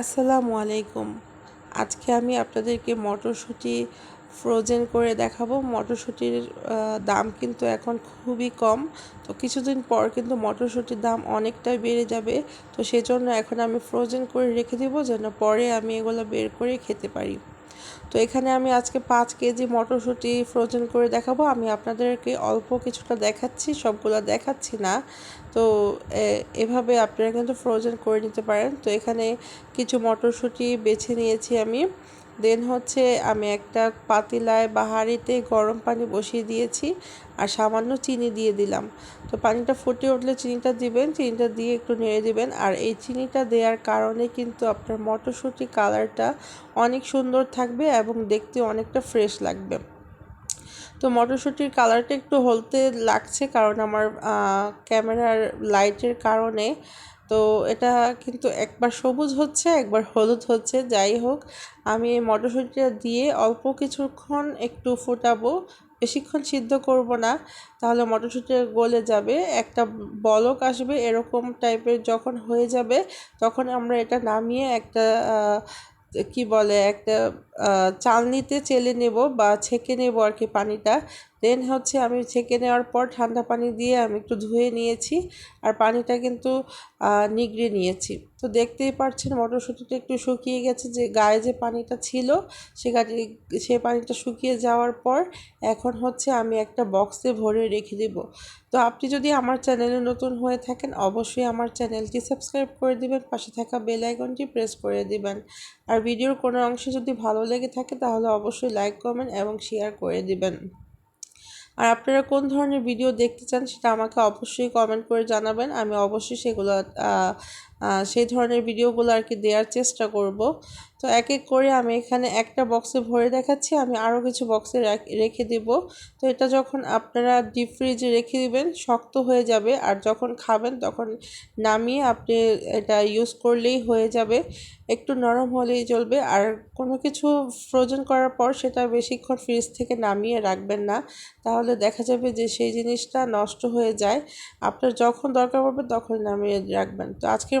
আসসালামু আলাইকুম। আজকে আমি আপনাদেরকে মটরশুঁটি ফ্রোজেন করে দেখাবো। মটরশুঁটির দাম কিন্তু এখন খুবই কম। তো কিছুদিন পর কিন্তু মটরশুঁটির দাম অনেকটাই বেড়ে যাবে। তো সেজন্য এখন আমি ফ্রোজেন করে রেখে দেবো যেন পরে আমি এগুলো বের করে খেতে পারি। তো এখানে আমি আজকে পাঁচ কেজি মটরশুঁটি ফ্রোজেন করে দেখাবো। আমি আপনাদেরকে অল্প কিছুটা দেখাচ্ছি, সবগুলো দেখাচ্ছি না। তো এভাবে আপনারা কিন্তু ফ্রোজেন করে নিতে পারেন। তো এখানে কিছু মটরশুঁটি বেছে নিয়েছি আমি। দেন হচ্ছে আমি একটা পাতিলায় বা হাঁড়িতে গরম পানি বসিয়ে দিয়েছি আর সামান্য চিনি দিয়ে দিলাম। তো পানিটা ফুটে উঠলে চিনিটা দিবেন, চিনিটা দিয়ে একটু নেড়ে দিবেন। আর এই চিনিটা দেওয়ার কারণে কিন্তু আপনার মটরশুঁটি কালারটা অনেক সুন্দর থাকবে এবং দেখতে অনেকটা ফ্রেশ লাগবে। তো মটরশুঁটির কালারটা একটু হলতে লাগছে কারণ আমার ক্যামেরার লাইটের কারণে। তো এটা কিন্তু একবার সবুজ হচ্ছে, একবার হলুদ হচ্ছে। যাই হোক, আমি এই মটরশুঁটিটা দিয়ে অল্প কিছুক্ষণ একটু ফোটাবো। বেশিক্ষণ সিদ্ধ করব না, তাহলে মটরশুঁটিটা গলে যাবে। একটা বলক আসবে এরকম টাইপের যখন হয়ে যাবে, তখন আমরা এটা নামিয়ে একটা কি বলে, একটা চালনিতে চেলে নেব বা ছেঁকে নেব আর কি পানিটা। দেন হচ্ছে আমি ছেঁকে নেওয়ার পর ঠান্ডা পানি দিয়ে আমি একটু ধুয়ে নিয়েছি আর পানিটা কিন্তু নিগড়ে নিয়েছি। তো দেখতেই পাচ্ছেন মটরশুঁটিটা একটু শুকিয়ে গেছে যে গায়ে যে পানিটা ছিল, সে সে পানিটা শুকিয়ে যাওয়ার পর এখন হচ্ছে আমি একটা বক্সে ভরে রেখে দেব। তো আপনি যদি আমার চ্যানেলে নতুন হয়ে থাকেন, অবশ্যই আমার চ্যানেলটি সাবস্ক্রাইব করে দেবেন, পাশে থাকা বেল আইকনটি প্রেস করে দিবেন। আর ভিডিওর কোনো অংশ যদি ভালো লেগে থাকে তাহলে অবশ্যই লাইক কমেন্ট এবং শেয়ার করে দিবেন। আর আপনারা কোন ধরনের ভিডিও দেখতে চান সেটা আমাকে অবশ্যই কমেন্ট করে জানাবেন। আমি অবশ্যই সেগুলো সেই ধরনের ভিডিওগুলো আর কি দেওয়ার চেষ্টা করব। তো এক এক করে আমি এখানে একটা বক্সে ভরে দেখাচ্ছি, আমি আরও কিছু বক্সে রেখে দেব। তো এটা যখন আপনারা ডিপ ফ্রিজে রেখে দিবেন, শক্ত হয়ে যাবে। আর যখন খাবেন, তখন নামিয়ে আপনি এটা ইউজ করলেই হয়ে যাবে। একটু নরম হলেই চলবে। আর কোনো কিছু ফ্রোজেন করার পর সেটা বেশিক্ষণ ফ্রিজ থেকে নামিয়ে রাখবেন না। তাহলে দেখা যাবে যে সেই জিনিসটা নষ্ট হয়ে যায়। আপনার যখন দরকার পড়বে, তখন নামিয়ে রাখবেন। তো আজকের